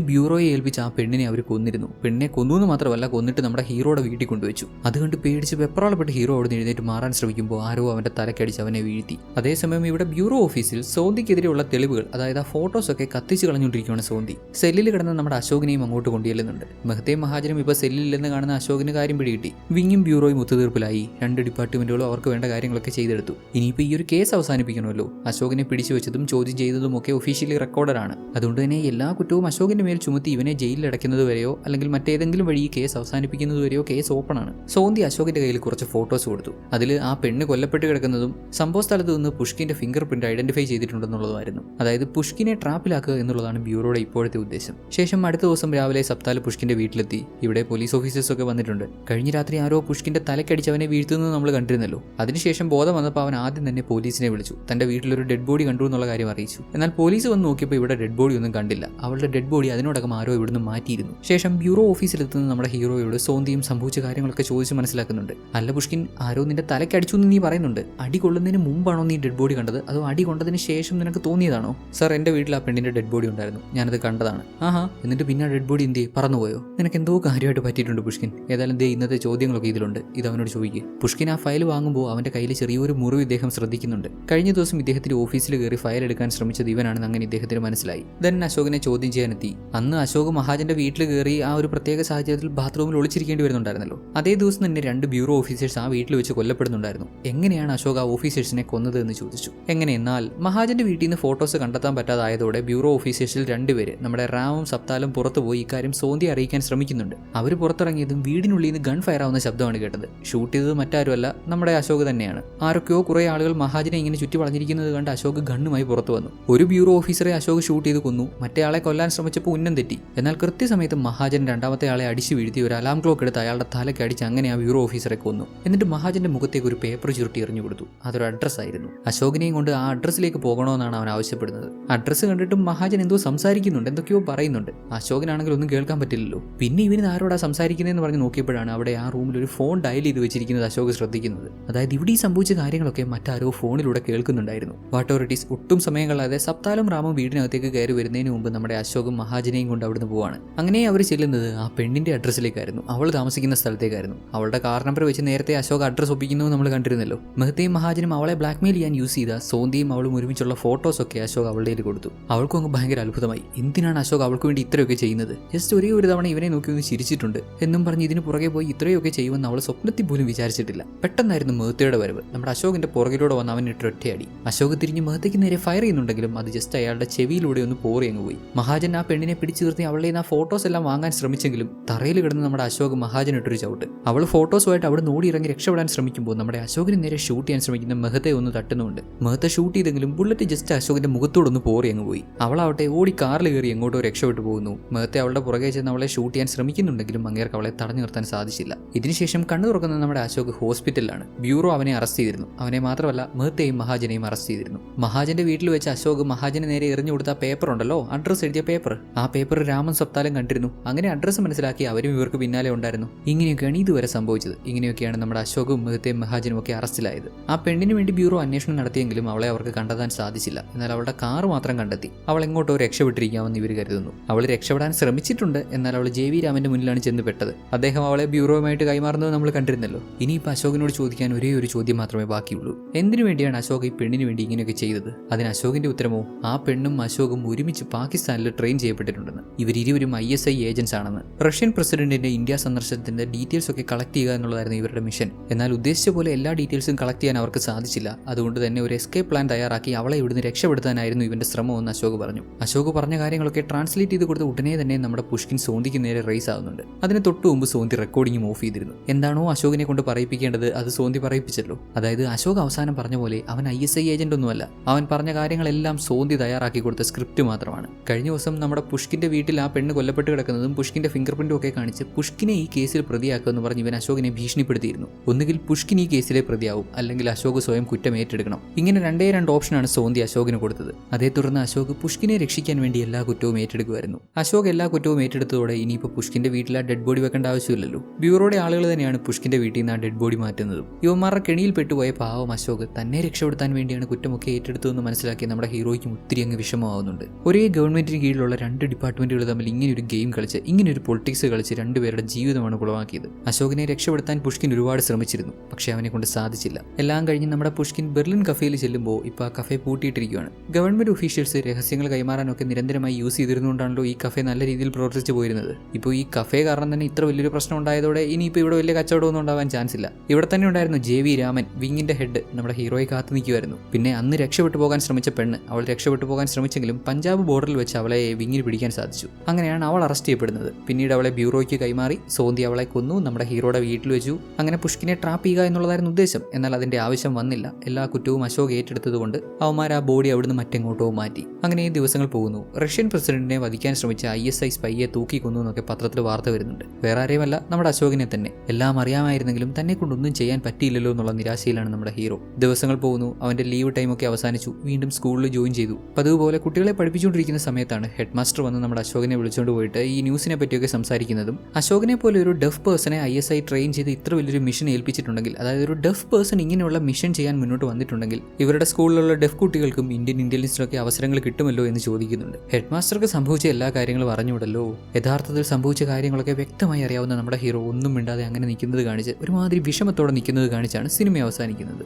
ബ്യൂറോയെ ഏൽപ്പിച്ച് ആ പെണ്ണിനെ അവർ കൊന്നിരുന്നു. പെണ്ണിനെ കൊന്നു എന്ന് മാത്രമല്ല കൊന്നിട്ട് നമ്മുടെ ഹീറോയുടെ വീട്ടിൽ കൊണ്ടുവച്ചു. അത് കണ്ട് പേടിച്ച് വെപ്രാളപ്പെട്ട് ഹീറോ അവിടെ നിന്ന് എഴുന്നേറ്റ് മാറാൻ ശ്രമിക്കുമ്പോൾ ആരോ അവന്റെ തലക്കടിച്ച് അവനെ വീഴ്ത്തി. അതേസമയം ഇവിടെ ബ്യൂറോ ഓഫീസിൽ സോന്തിക്കെതിരെയുള്ള തെളിവുകൾ അതായത് ആ ഫോട്ടോസൊക്കെ കത്തിച്ച് കളഞ്ഞുകൊണ്ടിരിക്കുകയാണ് സോന്തി. സെല്ലിൽ കിടന്ന് നമ്മുടെ അശോകിനെയും അങ്ങോട്ട് കൊണ്ടുചെല്ലുന്നുണ്ട്. മെഹത്തേ മഹാജനും ഇപ്പോൾ സെല്ലില്ലെന്ന് കാണുന്ന അശോകിന് കാര്യം പിടികിട്ടി. വിങ്ങും ബ്യൂറോയും ഒത്തുതീർപ്പിലായി. രണ്ട് ഡിപ്പാർട്ട്മെന്റുകളും അവർക്ക് വേണ്ട കാര്യങ്ങളൊക്കെ ചെയ്തെടുത്തു. ഇനിയിപ്പോൾ ഈ ഒരു കേസ് അവസാനിപ്പിക്കണമല്ലോ. അശോകിനെ പിടിച്ചു വെച്ചതും ചോദ്യം ചെയ്തതും ഒക്കെ ഒഫീഷ്യലി റെക്കോർഡറാണ് അതുകൊണ്ട് തന്നെ എല്ലാ കുറ്റവും അശോകിന്റെ മേൽ ചുമത്തി ഇവനെ ജയിലിൽ അടയ്ക്കുന്നത് വരെയോ അല്ലെങ്കിൽ മറ്റേതെങ്കിലും വഴി ഈ കേസ് അവസാനിപ്പിക്കുന്നതുവരെയോ കേസ് ഓപ്പൺ ആണ്. സോന്തി അശോകിന്റെ കയ്യിൽ കുറച്ച് ഫോട്ടോസ് കൊടുത്തു. അതിൽ ആ പെണ്ണ് കൊല്ലപ്പെട്ട് കിടക്കുന്നതും സംഭവ സ്ഥലത്ത് നിന്ന് പുഷ്കിന്റെ ഫിംഗർ പ്രിന്റ് ഐഡന്റിഫൈ ചെയ്തിട്ടുണ്ടെന്നുള്ളതായിരുന്നു അതായത് പുഷ്കിനെ ട്രാപ്പിലാക്കുക എന്നുള്ളതാണ് ബ്യൂറോയുടെ ഇപ്പോഴത്തെ ഉദ്ദേശം. ശേഷം അടുത്ത ദിവസം രാവിലെ സപ്താൽ പുഷ്കിന്റെ വീട്ടിലെത്തി. ഇവിടെ പോലീസ് ഓഫീസേഴ്സ് ഒക്കെ വന്നിട്ടുണ്ട്. കഴിഞ്ഞ രാത്രി ആരോ പുഷ്കിന്റെ തലക്കടിച്ച് അവനെ വീഴ്ത്തുന്നത് നമ്മൾ കണ്ടിരുന്നല്ലോ. അതിനുശേഷം ബോധം വന്നപ്പോൾ അവൻ ആദ്യം തന്നെ പോലീസിനെ വിളിച്ചു. തന്റെ വീട്ടിലൊരു ഡെഡ് ബോഡി കണ്ടു എന്നുള്ള കാര്യം അറിയിച്ചു. എന്നാൽ പോലീസ് വന്ന്. നോക്കിയപ്പോൾ ഇവിടെ ഡെഡ് ബോഡി ഒന്നും കണ്ടില്ല. അവളുടെ ഡെഡ് ബോഡി അതിനോടകം ആരോ ഇവിടുന്ന് മാറ്റിയിരുന്നു. ശേഷം ബ്യൂറോ ഓഫീസിലെത്തുന്ന നമ്മുടെ ഹീറോയോട് സോന്തിയും സംഭവിച്ച കാര്യങ്ങളൊക്കെ ചോദിച്ച് മനസ്സിലാക്കുന്നുണ്ട്. അല്ല പുഷ്കിൻ ആരോ നിന്റെ തലക്കടിച്ചു എന്ന് നീ പറയുന്നുണ്ട്. അടി കൊള്ളുന്നതിന് മുമ്പാണോ നീ ഡെഡ് ബോഡി കണ്ടത്? അതോ അടി കൊണ്ടതിന് ശേഷം നിനക്ക് തോന്നിയതാണോ? സാർ എന്റെ വീട്ടിൽ ആ പെണ്ണിന്റെ ഡെഡ് ബോഡി ഉണ്ടായിരുന്നു. ഞാനത് കണ്ടതാണ്. ആഹാ എന്നിട്ട് പിന്നെ ഡെഡ് ബോഡി എന്ത് പറന്നുപോയോ? നിനക്ക് എന്തോ കാര്യമായിട്ട് പറ്റിയിട്ടുണ്ട് പുഷ്കിൻ. ഏതായാലും ദേ ഇന്നത്തെ ചോദ്യങ്ങളൊക്കെ ഇതിലുണ്ട്. ഇത് അവനോട് ചോദിക്കുക പുഷ്കിൻ ആ ഫയൽ വാങ്ങുമ്പോൾ അവന്റെ കയ്യിൽ ചെറിയൊരു മുറിവ് ഇദ്ദേഹം ശ്രദ്ധിക്കുന്നുണ്ട്. കഴിഞ്ഞ ദിവസം ഇദ്ദേഹത്തിന്റെ ഓഫീസിൽ കയറി ഫയൽ എടുക്കാൻ ശ്രമിച്ചത് ഇവനാണെന്ന് അങ്ങനെ ഇദ്ദേഹത്തിന് മനസ്സിലായി. ദെൻ അശോകിനെ ചോദ്യം ചെയ്യാനെത്തി. അന്ന് അശോക് മഹാജന്റെ വീട്ടിൽ കയറി ആ ഒരു പ്രത്യേക സാഹചര്യത്തിൽ ബാത്റൂമിൽ ഒളിച്ചിരിക്കേണ്ടി വരുന്നുണ്ടായിരുന്നല്ലോ. അതേ ദിവസം തന്നെ രണ്ട് ബ്യൂറോ ഓഫീസേഴ്സ് ആ വീട്ടിൽ വെച്ച് കൊല്ലപ്പെടുന്നുണ്ടായിരുന്നു. എങ്ങനെയാണ് അശോക് ആ ഓഫീസേഴ്സിനെ കൊന്നത് എന്ന് ചോദിച്ചു. എങ്ങനെയെന്നാൽ മഹാജന്റെ വീട്ടിൽ നിന്ന് ഫോട്ടോസ് കണ്ടെത്താൻ പറ്റാതായതോടെ ബ്യൂറോ ഓഫീസേഴ്സിൽ രണ്ടുപേര് നമ്മുടെ റാമും സപ്താലും പുറത്തുപോയി ഇക്കാര്യം സോന്തി അറിയിക്കാൻ ശ്രമിക്കുന്നുണ്ട്. അവർ പുറത്തിറങ്ങിയതും വീടിനുള്ളിൽ നിന്ന് ഗൺ ഫയർ ആവുന്ന ശബ്ദമാണ് കേട്ടത്. ഷൂട്ട് ചെയ്തത് മറ്റാരുമല്ല നമ്മുടെ അശോക് തന്നെയാണ്. ആരൊക്കെയോ കുറെ ആളുകൾ മഹാജനെ ഇങ്ങനെ ചുറ്റി വളഞ്ഞിരിക്കുന്നത് കണ്ട് അശോക് ഗണ്ണുമായി പുറത്തു വന്നു. ഒരു ബ്യൂറോ ഓഫീസറെ അശോക് ഷൂട്ട് ചെയ്ത് കൊന്നു. മറ്റേ ആളെ കൊല്ലാൻ ശ്രമിച്ചപ്പോൾ ഉന്നം തെറ്റി. എന്നാൽ കൃത്യസമയത്ത് മഹാജൻ രണ്ടാമത്തെ ആളെ അടിച്ചു വീഴ്ത്തി ഒരു അലാം ക്ലോക്ക് എടുത്ത് അയാളുടെ തലയ്ക്ക് അടിച്ച് അങ്ങനെ ആ ബ്യൂറോ ഓഫീസറെ കൊന്നു. എന്നിട്ട് മഹാജന്റെ മുഖത്തേക്ക് ഒരു പേപ്പർ ചുരുട്ടി എറിഞ്ഞു കൊടുത്തു. അതൊരു അഡ്രസ് ആയിരുന്നു. അശോകിനെയും കൊണ്ട് ആ അഡ്രസ്സിലേക്ക് പോകണമെന്നാണ് അവൻ ആവശ്യപ്പെടുന്നത്. അഡ്രസ്സ് കണ്ടിട്ടും മഹാജൻ എന്തോ സംസാരിക്കുന്നുണ്ട് എന്തൊക്കെയോ പറയുന്നുണ്ട്. അശോകനാണെങ്കിൽ ഒന്നും കേൾക്കാൻ പറ്റില്ലല്ലോ. പിന്നെ ഇവന് ആരോടാ സംസാരിക്കുന്നതെന്ന് പറഞ്ഞ് നോക്കിയപ്പോഴാണ് അവിടെ ആ റൂമിൽ ഒരു ഫോൺ ഡയൽ ചെയ്ത് വെച്ചിരിക്കുന്നത് അശോക് ശ്രദ്ധിക്കുന്നത്. അതായത് ഇവിടെ ഈ സംഭവിച്ച കാര്യങ്ങളൊക്കെ മറ്റാരോ ഫോണിലൂടെ കേൾക്കുന്നുണ്ടായിരുന്നു. വാട്ടോറിറ്റീസ് ഒട്ടും സമയം കളയാതെ സപ്താലും റാമും വീടിനകത്തേക്ക് കയറി വരുന്നതിന് മുമ്പ് നമ്മുടെ അശോകും മഹാജനെയും കൊണ്ട് അവിടുന്ന് പോവാണ്. അങ്ങനെ അവർ ചെല്ലുന്നത്. ആ പെണ്ണിന്റെ അഡ്രസ്സിലേക്കായിരുന്നു. അവൾ താമസിക്കുന്ന സ്ഥലത്തേക്കായിരുന്നു. അവളുടെ കാർ നമ്പർ വെച്ച് നേരത്തെ അശോക് അഡ്രസ് ഒപ്പിക്കുന്നു നമ്മൾ കണ്ടിരുന്നല്ലോ. മെഹത്തയും മഹാജനും അവളെ ബ്ലാക്ക്മെയിൽ ചെയ്യാൻ യൂസ് ചെയ്ത സോന്തിയും അവളും ഒരുമിച്ചുള്ള ഫോട്ടോസ് ഒക്കെ അശോക് അവളുടെ കൊടുത്തു. അവൾക്കും അങ്ങ് ഭയങ്കര അത്ഭുതമായി. എന്തിനാണ് അശോക് അവൾക്ക് വേണ്ടി ഇത്രയൊക്കെ ചെയ്യുന്നത്? ജസ്റ്റ് ഒരേ ഒരു തവണ ഇവനെ നോക്കി ഒന്ന് ചിരിച്ചിട്ടുണ്ട്. എന്നും പറഞ്ഞ് ഇതിന് പുറകെ പോയി ഇത്രയൊക്കെ ചെയ്യുമെന്ന് അവൾ സ്വപ്നത്തിൽ പോലും വിചാരിച്ചിട്ടില്ല. പെട്ടെന്നായിരുന്നു മേത്തയുടെ വരവ്. നമ്മുടെ അശോകിന്റെ പുറകിലൂടെ വന്ന് അവൻ ഇട്ടൊറ്റയാടി അശോക് തിരിഞ്ഞ് മേത്തയ്ക്ക് നേരെ ഫയർ ചെയ്യുന്നുണ്ടെങ്കിലും അത് ജസ്റ്റ് അയാളുടെ ചെവിയിലൂടെ ഒന്ന് പോറി അങ്ങ് പോയി. മഹാജൻ ആ പെണ്ണിനെ പിടിച്ചു നിർത്തി നിന്ന് ആ ഫോട്ടോസ് എല്ലാം വാങ്ങാൻ ശ്രമിച്ചെങ്കിലും തറയിൽ കിടന്ന് നമ്മുടെ അശോക് മഹാജൻ ഇട്ടൊരു ചവിട്ട്. അവൾ ഫോട്ടോസുമായിട്ട് അവിടെ നോടി ഇറങ്ങി രക്ഷപ്പെടാൻ ശ്രമിക്കുമ്പോൾ നമ്മുടെ അശോകിന് നേരെ ഷൂട്ട് ചെയ്യാൻ ശ്രമിക്കുന്ന മെഹത്തെ ഒന്ന് തട്ടുന്നുണ്ട്. മെഹത്തെ ഷൂട്ട് ചെയ്തെങ്കിലും ബുള്ളറ്റ് ജസ്റ്റ് അശോകിന്റെ മുഖത്തോടൊന്ന് പോറി അങ്ങ് പോയി. അവളാവട്ടെ ഓടി കാറിൽ കയറി എങ്ങോട്ടോ രക്ഷപ്പെട്ടു പോകുന്നു. മെഹത്തെ അവളുടെ പുറകെ ചെന്ന് അവളെ ഷൂട്ട് ചെയ്യാൻ ശ്രമിക്കുന്നുണ്ടെങ്കിലും അങ്ങേർക്ക് അവളെ തടഞ്ഞു നിർത്താൻ സാധിച്ചില്ല. ഇതിനുശേഷം കണ്ണു തുറക്കുന്ന നമ്മുടെ അശോക് ഹോസ്പിറ്റലിലാണ് ബ്യൂറോ അവനെ അറസ്റ്റ് ചെയ്തിരുന്നു. അവനെ മാത്രമല്ല മെഹത്തെയും മഹാജനെയും അറസ്റ്റ് ചെയ്തിരുന്നു. മഹാജന്റെ വീട്ടിൽ വെച്ച് അശോക് മഹാജന് നേരെ എറിഞ്ഞു കൊടുത്ത പേപ്പർ ഉണ്ടല്ലോ? അഡ്രസ് എഴുതിയ പേപ്പർ ആ പേപ്പർ രാമൻ സപ്താലം കണ്ടിരുന്നു. അങ്ങനെ അഡ്രസ് മനസ്സിലാക്കി അവരും ഇവർക്ക് പിന്നാലെ ഉണ്ടായിരുന്നു. ഇങ്ങനെയൊക്കെയാണ് ഇതുവരെ സംഭവിച്ചത്. ഇങ്ങനെയൊക്കെയാണ് നമ്മുടെ അശോകും മെഹത്തെയും മഹാജനും ഒക്കെ അറസ്റ്റിലായത്. ആ പെണ്ണിന് വേണ്ടി ബ്യൂറോ അന്വേഷണം നടത്തിയെങ്കിലും അവളെ അവർക്ക് കണ്ടെത്താൻ സാധിച്ചില്ല. എന്നാൽ അവളുടെ കാർ മാത്രം കണ്ടെത്തി. അവൾ എങ്ങോട്ടോ രക്ഷപ്പെട്ടിരിക്കാമെന്ന് ഇവർ കരുതുന്നു. അവൾ രക്ഷപ്പെടാൻ ശ്രമിച്ചിട്ടുണ്ട്. എന്നാൽ അവൾ ജെ വി രാമന്റെ മുന്നിലാണ് ചെന്ന് പെട്ടത് അദ്ദേഹം അവളെ ബ്യൂറോയുമായിട്ട് കൈമാറുന്നത് നമ്മൾ കണ്ടിരുന്നല്ലോ. ഇനിയിപ്പോൾ അശോകിനോട് ചോദിക്കാൻ ഒരേ ഒരു ചോദ്യം മാത്രമേ ബാക്കിയുള്ളൂ. എന്തിനു വേണ്ടിയാണ് അശോക് ഈ പെണ്ണിന് വേണ്ടി ഇങ്ങനെയൊക്കെ ചെയ്തത്? അതിന് അശോകിന്റെ ഉത്തരമോ? ആ പെണ്ണും അശോകും ഒരുമിച്ച് പാകിസ്ഥാനിൽ ട്രെയിൻ ചെയ്യപ്പെട്ടിട്ടുണ്ടെന്ന്. ഇവരിരുവരും ഐ എസ് ഐ ഏജൻസ് ആണെന്ന്. റഷ്യൻ പ്രസിഡന്റിന്റെ ഇന്ത്യ സന്ദർശനത്തിന്റെ ഡീറ്റെയിൽസ് ഒക്കെ കളക്ട് ചെയ്യുക എന്നുള്ളതായിരുന്നു ഇവരുടെ മിഷൻ. എന്നാൽ ഉദ്ദേശിച്ച പോലെ എല്ലാ ഡീറ്റെയിൽസും കളക്ട് ചെയ്യാൻ അവർക്ക് സാധിച്ചില്ല. അതുകൊണ്ട് തന്നെ ഒരു എസ്കേപ്പ് പ്ലാൻ തയ്യാറാക്കി അവളെ ഇവിടുന്ന് രക്ഷപ്പെടുത്താനായിരുന്നു ഇവന്റെ ശ്രമമെന്ന് അശോക് പറഞ്ഞു. അശോക് പറഞ്ഞ കാര്യങ്ങളൊക്കെ ട്രാൻസ്ലേറ്റ് ചെയ്ത് കൊടുത്ത ഉടനെ തന്നെ നമ്മുടെ പുഷ്കിൻ സോന്തിക്ക് നേരെ റേസ് ആവുന്നുണ്ട്. അതിന് തൊട്ട് മുമ്പ് സോന്തി റെക്കോർഡിംഗും ഓഫ് ചെയ്തിരുന്നു. എന്താണോ അശോകിനെ കൊണ്ട് പറയിപ്പിക്കേണ്ടത് അത് സോന്തി പറയിപ്പിച്ചല്ലോ. അതായത് അശോക് അവസാനം പറഞ്ഞ പോലെ അവൻ ഐ എസ് ഐ ഏജന്റ് ഒന്നുമല്ല. അവൻ പറഞ്ഞ കാര്യങ്ങളെല്ലാം സോന്തി തയ്യാറാക്കി കൊടുത്ത സ്ക്രിപ്റ്റ് മാത്രമാണ്. കഴിഞ്ഞ ദിവസം നമ്മുടെ പുഷ്കിന്റെ വീട്ടിൽ ആ പെണ്ണ് കൊല്ലപ്പെട്ട് കിടക്കുന്നതും പുഷ്കിന്റെ ഫിംഗർ പ്രിന്റും ഒക്കെ കാണിച്ച് പുഷ്കിനെ ഈ കേസിൽ പ്രതിയാക്കുമെന്ന് പറഞ്ഞ് ഇവൻ അശോകിനെ ഭീഷണിപ്പെടുത്തിയിരുന്നു. ഒന്നുകിൽ പുഷ്കിൻ ഈ കേസിലെ പ്രതിയാവും അല്ലെങ്കിൽ അശോക് സ്വയം കുറ്റം ഏറ്റെടുക്കണം. ഇങ്ങനെ രണ്ടേ രണ്ട് ഓപ്ഷനാണ് സോന്തി അശോകിന് കൊടുത്തത്. അതേ തുടർന്ന് അശോക് പുഷ്കിനെ രക്ഷിക്കാൻ വേണ്ടി എല്ലാ കുറ്റവും ഏറ്റെടുക്കുമായിരുന്നു. അശോക് എല്ലാ കുറ്റവും ഏറ്റെടുത്തതോടെ ഇനിയിപ്പോൾ പുഷ്കിന്റെ വീട്ടിൽ ആ ഡെഡ് ബോഡി വെക്കേണ്ട ആവശ്യമില്ലല്ലോ. ബ്യൂറോയുടെ ആളുകൾ തന്നെയാണ് പുഷ്കിന്റെ വീട്ടിൽ നിന്ന് ആ ഡെഡ് ബോഡി മാറ്റുന്നതും. യുവമാരുടെ കെണിയിൽ പെട്ടുപോയ പാവം അശോക് തന്നെ രക്ഷപ്പെടുത്താൻ വേണ്ടിയാണ് കുറ്റമൊക്കെ ഏറ്റെടുത്തതെന്ന് മനസ്സിലാക്കി നമ്മുടെ ഹീറോയ്ക്കും ഒത്തിരി അങ്ങ് വിഷമമാവുന്നുണ്ട്. ഒരേ ഗവൺമെന്റിന് കീഴിലുള്ള രണ്ട് ഡിപ്പാർട്ട്മെന്റുകൾ തമ്മിൽ ഇങ്ങനെ ഒരു ഗെയിം കളിച്ച് ഇങ്ങനെ ഒരു പൊളിറ്റിക്സ് കളിച്ച് രണ്ടുപേരുടെ ജീവിതമാണ് കുളവാക്കിയത് അശോകനെ രക്ഷപ്പെടുത്താൻ പുഷ്കിൻ ഒരുപാട് ശ്രമിച്ചിരുന്നു പക്ഷേ അവനെ കൊണ്ട് സാധിച്ചില്ല. എല്ലാം കഴിഞ്ഞ് നമ്മുടെ പുഷ്കിൻ ബെർലിൻ കഫേയിൽ ചെല്ലുമ്പോൾ ഇപ്പോൾ ആ കഫേ പൂട്ടിയിട്ടിരിക്കുകയാണ് ഗവൺമെന്റ് ഒഫീഷ്യൽസ് രഹസ്യങ്ങൾ കൈമാറാനൊക്കെ നിരന്തരമായി യൂസ് ചെയ്തിരുന്നുകൊണ്ടാണല്ലോ ഈ കഫേ നല്ല രീതിയിൽ പ്രവർത്തിച്ചു പോയിരുന്നത്. ഇപ്പോൾ ഈ കഫേ കാരണം തന്നെ ഇത്ര വലിയൊരു പ്രശ്നം ഉണ്ടായതോടെ ഇനിയിപ്പോൾ ഇവിടെ വലിയ കച്ചവടമൊന്നും ഉണ്ടാവാൻ ചാൻസ് ഇല്ല. ഇവിടെ തന്നെ ഉണ്ടായിരുന്നു ജെ വി രാമൻ വിങ്ങിന്റെ ഹെഡ് നമ്മുടെ ഹീറോയെ കാത്തു നിൽക്കുമായിരുന്നു പിന്നെ അന്ന് രക്ഷപ്പെട്ടു പോകാൻ ശ്രമിച്ച പെണ്ണ് അവൾ രക്ഷപ്പെട്ടു പോകാൻ ശ്രമിച്ചെങ്കിലും പഞ്ചാബ് ബോർഡറിൽ വെച്ച് അവളെ വിങ്ങിന് പിടിക്കാൻ സാധിച്ചു. അങ്ങനെയാണ് അവൾ അറസ്റ്റ് ചെയ്യപ്പെടുന്നത്. പിന്നീട് അവളെ ബ്യൂറോയ്ക്ക് കൈമാറി സോന്തി അവളെ കൊന്നു നമ്മുടെ ഹീറോയുടെ വീട്ടിൽ വെച്ചു. അങ്ങനെ പുഷ്കിനെ ട്രാപ്പ് ചെയ്യുക എന്നുള്ളതായിരുന്നു ഉദ്ദേശം. എന്നാൽ അതിന്റെ ആവശ്യം വന്നില്ല. എല്ലാ കുറ്റവും അശോക് ഏറ്റെടുത്തതുകൊണ്ട് അവന്മാർ ആ ബോഡി അവിടുന്ന് മറ്റെങ്ങോട്ടോ മാറ്റി. അങ്ങനെ ഈ ദിവസങ്ങൾ പോകുന്നു. റഷ്യൻ പ്രസിഡന്റിനെ വധിക്കാൻ ശ്രമിച്ച ഐ എസ് ഐ സ്പൈയെ തൂക്കിക്കൊന്നു എന്നൊക്കെ പത്രത്തിൽ വാർത്ത വരുന്നുണ്ട്. വേറെ ആരെയുമല്ല നമ്മുടെ അശോകിനെ തന്നെ. എല്ലാം അറിയാമായിരുന്നെങ്കിലും തന്നെ കൊണ്ടൊന്നും ചെയ്യാൻ പറ്റിയില്ലല്ലോ എന്നുള്ള നിരാശയിലാണ് നമ്മുടെ ഹീറോ. ദിവസങ്ങൾ പോകുന്നു. അവന്റെ ലീവ് ടൈമൊക്കെ അവസാനിച്ചു. വീണ്ടും സ്കൂളിൽ ജോയിൻ ചെയ്തു. പതിവ് പോലെ കുട്ടികളെ പഠിപ്പിച്ചുകൊണ്ടിരിക്കുന്ന സമയത്താണ് ഹെഡ് മാസ്റ്റർ വന്ന് നമ്മുടെ അശോകനെ വിളിച്ചുകൊണ്ട് പോയിട്ട് ഈ ന്യൂസിനെ പറ്റിയൊക്കെ സംസാരിക്കുന്നതും. അശോകനെ പോലെ ഒരു ഡെഫ് പേഴ്സണെ ഐ എസ് ഐ ട്രെയിൻ ചെയ്ത് ഇത്ര വലിയൊരു മിഷൻ ഏൽപ്പിച്ചിട്ടുണ്ടെങ്കിൽ അതായത് ഒരു ഡെഫ് പേഴ്സൺ ഇങ്ങനെയുള്ള മിഷൻ ചെയ്യാൻ മുന്നോട്ട് വന്നിട്ടുണ്ടെങ്കിൽ ഇവരുടെ സ്കൂളിലുള്ള ഡെഫ് കുട്ടികൾക്കും ഇന്ത്യൻ ഇന്റലിജൻസിനൊക്കെ അവസരങ്ങൾ കിട്ടുമല്ലോ എന്ന് ചോദിക്കുന്നുണ്ട്. ഹെഡ് മാസ്റ്റർക്ക് സംഭവിച്ച എല്ലാ കാര്യങ്ങളും പറഞ്ഞുവിടല്ലോ യഥാർത്ഥത്തിൽ സംഭവിച്ച കാര്യങ്ങളൊക്കെ വ്യക്തമായി അറിയാവുന്ന നമ്മുടെ ഹീറോ ഒന്നും മിണ്ടാതെ അങ്ങനെ നിൽക്കുന്നത് കാണിച്ച് ഒരുമാതിരി വിഷമത്തോടെ നിൽക്കുന്നത് കാണിച്ചാണ് സിനിമ അവസാനിക്കുന്നത്.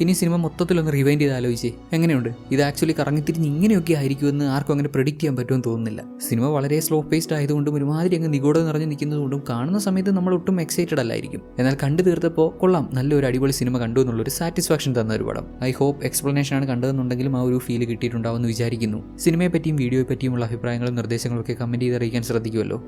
ഇനി സിനിമ മൊത്തത്തിലൊന്ന് റിവൈൻഡ് ചെയ്ത് ആലോചിച്ചേ. എങ്ങനെയുണ്ട്? ഇത് ആക്ച്വലി കറങ്ങിത്തിരിഞ്ഞ് ഇങ്ങനെയൊക്കെ ആയിരിക്കുമെന്ന് ആർക്കും അങ്ങനെ പ്രെഡിക്റ്റ് ചെയ്യാൻ പറ്റുമെന്ന് തോന്നുന്നില്ല. സിനിമ വളരെ സ്ലോ പേസ്ഡ് ആയതുകൊണ്ടും ഒരുമാതിരി അങ്ങ് നിഗൂഢത നിറഞ്ഞ് നിൽക്കുന്നതുകൊണ്ടും കാണുന്ന സമയത്ത് നമ്മൾ ഒട്ടും എക്സൈറ്റഡ് അല്ലായിരിക്കും. എന്നാൽ കണ്ടു തീർത്തപ്പോൾ കൊള്ളാം. നല്ലൊരു അടിപൊളി സിനിമ കണ്ടു എന്നുള്ളൊരു സാറ്റിസ്ഫാക്ഷൻ തന്ന ഒരു പടം. ഐ ഹോപ്പ് എക്സ്പ്ലനേഷൻ ആണ് കണ്ടതെന്നുണ്ടെങ്കിലും ആ ഒരു ഫീൽ കിട്ടിയിട്ടുണ്ടാവുമെന്ന് വിചാരിക്കുന്നു. സിനിമയെ പറ്റിയും വീഡിയോയെ പറ്റിയുമുള്ള അഭിപ്രായങ്ങളും നിർദ്ദേശങ്ങളും ഒക്കെ കമന്റ് ചെയ്ത് അറിയിക്കാൻ ശ്രദ്ധിക്കുമല്ലോ.